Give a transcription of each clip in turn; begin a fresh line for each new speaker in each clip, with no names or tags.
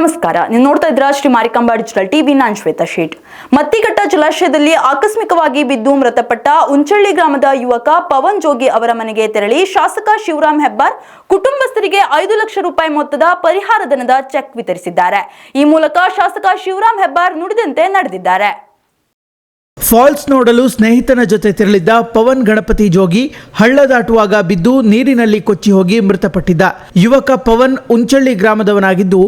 ನಮಸ್ಕಾರ. ನೀವು ನೋಡ್ತಾ ಇದ್ರ ಶ್ರೀ ಮಾರಿಕಾಂಬಾ ಡಿಜಿಟಲ್ ಟಿವಿ ನಾನ್ ಶ್ವೇತಾ ಶೇಟ್. ಮತ್ತಿಘಟ್ಟ ಜಲಾಶಯದಲ್ಲಿ ಆಕಸ್ಮಿಕವಾಗಿ ಬಿದ್ದು ಮೃತಪಟ್ಟ ಉಂಚಳ್ಳಿ ಗ್ರಾಮದ ಯುವಕ ಪವನ್ ಜೋಗಿ ಅವರ ಮನೆಗೆ ತೆರಳಿ ಶಾಸಕ ಶಿವರಾಮ್ ಹೆಬ್ಬಾರ್ ಕುಟುಂಬಸ್ಥರಿಗೆ ಐದು ಲಕ್ಷ ರೂಪಾಯಿ ಮೊತ್ತದ ಪರಿಹಾರ ಧನದ ಚೆಕ್ ವಿತರಿಸಿದ್ದಾರೆ. ಈ ಮೂಲಕ ಶಾಸಕ ಶಿವರಾಮ್ ಹೆಬ್ಬಾರ್ ನುಡಿದಂತೆ ನಡೆದಿದ್ದಾರೆ.
ಫಾಲ್ಸ್ ನೋಡಲು ಸ್ನೇಹಿತನ ಜೊತೆ ತೆರಳಿದ್ದ ಪವನ್ ಗಣಪತಿ ಜೋಗಿ ಹಳ್ಳ ದಾಟುವಾಗ ಬಿದ್ದು ನೀರಿನಲ್ಲಿ ಕೊಚ್ಚಿ ಹೋಗಿ ಮೃತಪಟ್ಟಿದ್ದ. ಯುವಕ ಪವನ್ ಉಂಚಳ್ಳಿ ಗ್ರಾಮದವನಾಗಿದ್ದು,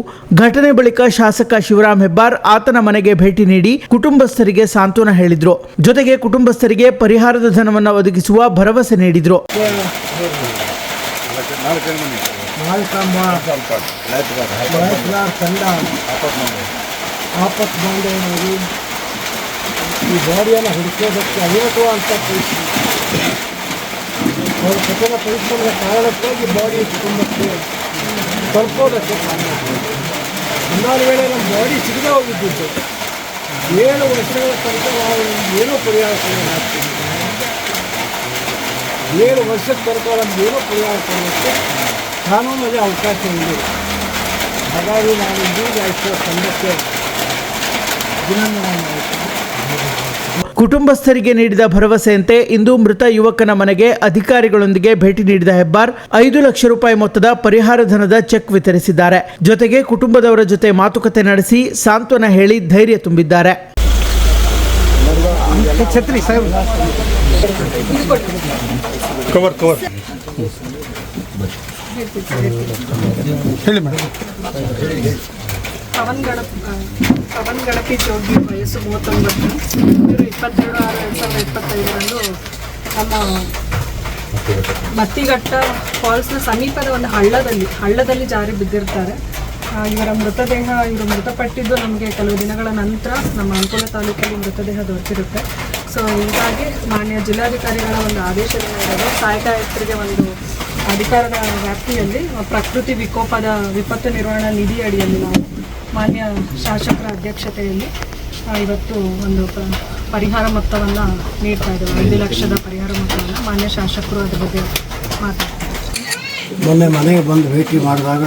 ಘಟನೆ ಬಳಿಕ ಶಾಸಕ ಶಿವರಾಮ್ ಹೆಬ್ಬಾರ್ ಆತನ ಮನೆಗೆ ಭೇಟಿ ನೀಡಿ ಕುಟುಂಬಸ್ಥರಿಗೆ ಸಾಂತ್ವನ ಹೇಳಿದ್ರು. ಜೊತೆಗೆ ಕುಟುಂಬಸ್ಥರಿಗೆ ಪರಿಹಾರದ ಧನವನ್ನು ಒದಗಿಸುವ ಭರವಸೆ ನೀಡಿದ್ರು.
ಈ ಬಾಡಿಯನ್ನು ಹುಡುಕೋದಕ್ಕೆ ಅನೇಕ ಅಂತ ಪರಿಸ್ಥಿತಿ. ಅವರು ಕಠಿಣ ಪರಿಶ್ರಮದ ಕಾರಣಕ್ಕಾಗಿ ಬಾಡಿ ಕುಟುಂಬಕ್ಕೆ ತಲುಪೋದಕ್ಕೆ ಕಾರಣ ಹನ್ನಾರು ವೇಳೆ ನಮ್ಮ ಬಾಡಿ ಸಿಗದೆ ಹೋಗಿದ್ದಿದ್ದು, ಏಳು ವರ್ಷಗಳ ತನಕ ನಾವು ಏನೂ ಪರಿಹಾರ ಕೊಡೋಣ ಏಳು ವರ್ಷದ ತನಕ ನಮ್ಗೆ ಏನೂ ಪರಿಹಾರ ಕೊಡೋಕ್ಕೆ ಕಾನೂನಲ್ಲಿ ಅವಕಾಶ ಇದೆ ಹಾಗಾಗಿ ನಾನು ಇದೀಗ ಇಷ್ಟರ ತಂಡಕ್ಕೆ ಅಭಿನಂದನೆ ಮಾಡ್ತೀನಿ.
ಕುಟುಂಬಸ್ಥರಿಗೆ ನೀಡಿದ ಭರವಸೆಯಂತೆ ಇಂದು ಮೃತ ಯುವಕನ ಮನೆಗೆ ಅಧಿಕಾರಿಗಳೊಂದಿಗೆ ಭೇಟಿ ನೀಡಿದ ಹೆಬ್ಬಾರ್ ಐದು ಲಕ್ಷ ರೂಪಾಯಿ ಮೊತ್ತದ ಪರಿಹಾರ ಧನದ ಚೆಕ್ ವಿತರಿಸಿದ್ದಾರೆ. ಜೊತೆಗೆ ಕುಟುಂಬದವರ ಜೊತೆ ಮಾತುಕತೆ ನಡೆಸಿ ಸಾಂತ್ವನ ಹೇಳಿ ಧೈರ್ಯ ತುಂಬಿದ್ದಾರೆ.
ಛತ್ರಿ ಸಾಹೇಬ್.
ಕವರ್ ಕವರ್ ಹೇಳಿ ಮೇಡಮ್.
ಪವನ್ ಗಣಪ ಪವನ್ ಗಣಪಿ ಜೋಗಿ ವಯಸ್ಸು ಮೂವತ್ತೊಂಬತ್ತು. ಇವರು ಇಪ್ಪತ್ತೇಳು ಆರು ಎರಡು ಸಾವಿರದ ಇಪ್ಪತ್ತೈದರಂದು ನಮ್ಮ ಮತ್ತಿಘಟ್ಟ ಫಾಲ್ಸ್ನ ಸಮೀಪದ ಒಂದು ಹಳ್ಳದಲ್ಲಿ ಹಳ್ಳದಲ್ಲಿ ಜಾರಿ ಬಿದ್ದಿರ್ತಾರೆ. ಇವರ ಮೃತದೇಹ, ಇವರು ಮೃತಪಟ್ಟಿದ್ದು ನಮಗೆ ಕೆಲವು ದಿನಗಳ ನಂತರ ನಮ್ಮ ಅಂಕೋಲ ತಾಲೂಕಲ್ಲಿ ಮೃತದೇಹ ದೊರೆತಿರುತ್ತೆ. ಸೊ ಹೀಗಾಗಿ ಮಾನ್ಯ ಜಿಲ್ಲಾಧಿಕಾರಿಗಳ ಒಂದು ಆದೇಶದ ಮೇರೆಗೆ ಸಹಾಯಕ ಆಯುಕ್ತರಿಗೆ ಒಂದು ಅಧಿಕಾರದ ವ್ಯಾಪ್ತಿಯಲ್ಲಿ ಪ್ರಕೃತಿ ವಿಕೋಪದ ವಿಪತ್ತು ನಿರ್ವಹಣಾ ನಿಧಿ ಅಡಿಯಲ್ಲಿ ನಾವು ಮಾನ್ಯ ಶಾಸಕರ ಅಧ್ಯಕ್ಷತೆಯಲ್ಲಿ ಇವತ್ತು ಒಂದು ಪರಿಹಾರ ಮೊತ್ತವನ್ನು ನೀಡ್ತಾ ಇದ್ದೇವೆ. ಐದು ಲಕ್ಷದ ಪರಿಹಾರ ಮೊತ್ತವನ್ನು ಮಾನ್ಯ ಶಾಸಕರು ಅದ್ರ ಬಗ್ಗೆ ಮಾತಾಡ್ತಾರೆ.
ಮೊನ್ನೆ ಮನೆಗೆ ಬಂದು ಭೇಟಿ ಮಾಡಿದಾಗ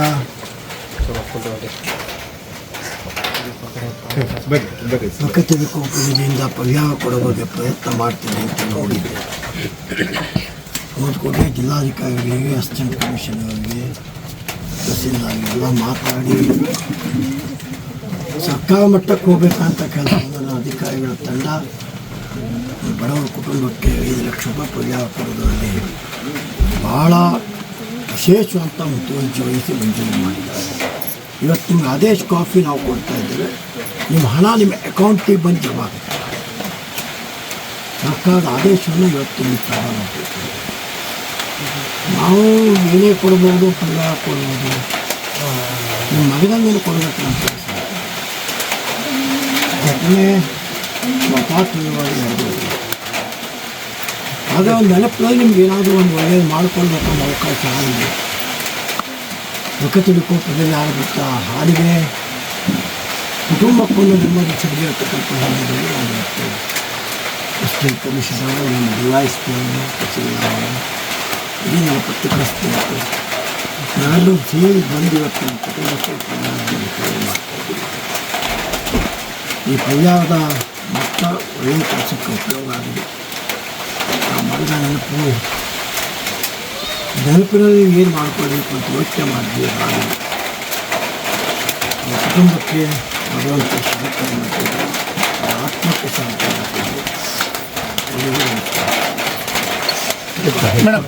ಬರ್ರಿ ಬರ್ರಿ
ಪ್ರಕೃತಿ ವಿಕೋಪ ನಿಧಿಯಿಂದ ಪರಿಹಾರ ಕೊಡೋದಕ್ಕೆ ಪ್ರಯತ್ನ ಮಾಡ್ತೀನಿ ಅಂತ ನೋಡಿದ್ದೆ. ಕೂಡ ಜಿಲ್ಲಾಧಿಕಾರಿಗಳಿಗೆ, ಅಸಿಸ್ಟೆಂಟ್ ಕಮಿಷನರ್ಗೆ ತಹಸೀಲ್ದಾರ್ಗೆ ಎಲ್ಲ ಮಾತಾಡಿ ಸರ್ಕಾರ ಮಟ್ಟಕ್ಕೆ ಹೋಗ್ಬೇಕಂತ ನನ್ನ ಅಧಿಕಾರಿಗಳ ತಂಡ, ಬಡವರ ಕುಟುಂಬಕ್ಕೆ ಐದು ಲಕ್ಷ ರೂಪಾಯಿ ಪರಿಹಾರ ಕೊಡೋದರಲ್ಲಿ ಭಾಳ ವಿಶೇಷವಂತ ಮುತುವರ್ಜಿ ವಹಿಸಿ ಮಂಜೂರು ಮಾಡಿದ್ದಾರೆ. ಇವತ್ತು ನಿಮ್ಗೆ ಆದೇಶ ಕಾಫಿ ನಾವು ಕೊಡ್ತಾ ಇದ್ದೇವೆ. ನಿಮ್ಮ ಹಣ ನಿಮ್ಮ ಅಕೌಂಟಿಗೆ ಬಂದು ಜಮಾ ಆಗುತ್ತೆ. ಸರ್ಕಾರದ ಆದೇಶವನ್ನು ಇವತ್ತು ನಿಮ್ಮ ತಗೊಳ್ಬೇಕು ನಾವು ಏನೇ ಕೊಡ್ಬೋದು, ಪರಿಹಾರ ಕೊಡ್ಬೋದು, ನಿಮ್ಮ ಮಗನ ಮೇಲೆ ಕೊಡಬೇಕು ಕೆಲಸ ಘಟನೆ ನಡೆದೋಗಿದೆ ಆದರೆ ಒಂದು ನೆನಪಿನಲ್ಲಿ ನಿಮ್ಗೆ ಏನಾದರೂ ಒಂದು ಒಳ್ಳೆಯದು ಮಾಡ್ಕೊಳ್ಬೇಕು ಅನ್ನೋ ಅವಕಾಶ ಆಗಿದೆ. ಪ್ರಕೃತಿ ವಿಕೋಪದಲ್ಲಿ ಆಗುತ್ತ ಹಾಡಿಗೆ ಕುಟುಂಬಕ್ಕೊಂದು ನೆಮ್ಮದಿ ಸಿಗಬೇಕಂತ ಇವತ್ತು ಅಸಿಸ್ಟೆಂಟ್ ಕಮಿಷನರು ನಮ್ಮ ಡಿ ವೈ ಎಸ್ ಪಿ ಅವರು ತಹಸೀಲ್ದಾರ್ ಇಡೀ ನಾವೆಲ್ಲರೂ ಸೇರಿ ಬಂದು ಇವತ್ತು ನಮ್ಮ ಕುಟುಂಬಕ್ಕೆ ಪರಿಹಾರವನ್ನು ಸೇವೆ ಮಾಡ್ತಾ ಇದ್ದೀವಿ ಈ ಪರಿಹಾರದ ಮೊತ್ತ ಒಳ್ಳೆಯ ಕೆಲಸಕ್ಕೆ ಉಪಯೋಗ ಆಗಿದೆ ಆ ಮಾಡಿದ ನೆನಪು ನೆನಪಿನಲ್ಲಿ ಏನು ಮಾಡ್ಕೊಳ್ಬೇಕು ಅಂತ ಯೋಚನೆ ಮಾಡಿದ್ವಿ ಹಾಗೆ ನಮ್ಮ ಕುಟುಂಬಕ್ಕೆ ಭಗವಂತ ಶಾಂತಿ ಮಾಡ್ತಿದ್ದೆ ಆತ್ಮಕ್ಕೆ ಶಾಂತಿ ಮಾಡ್ತಿದ್ದೆ ಎಲ್ಲರಿಗೂ ನಮಸ್ಕಾರ
ಮೇಡಮ್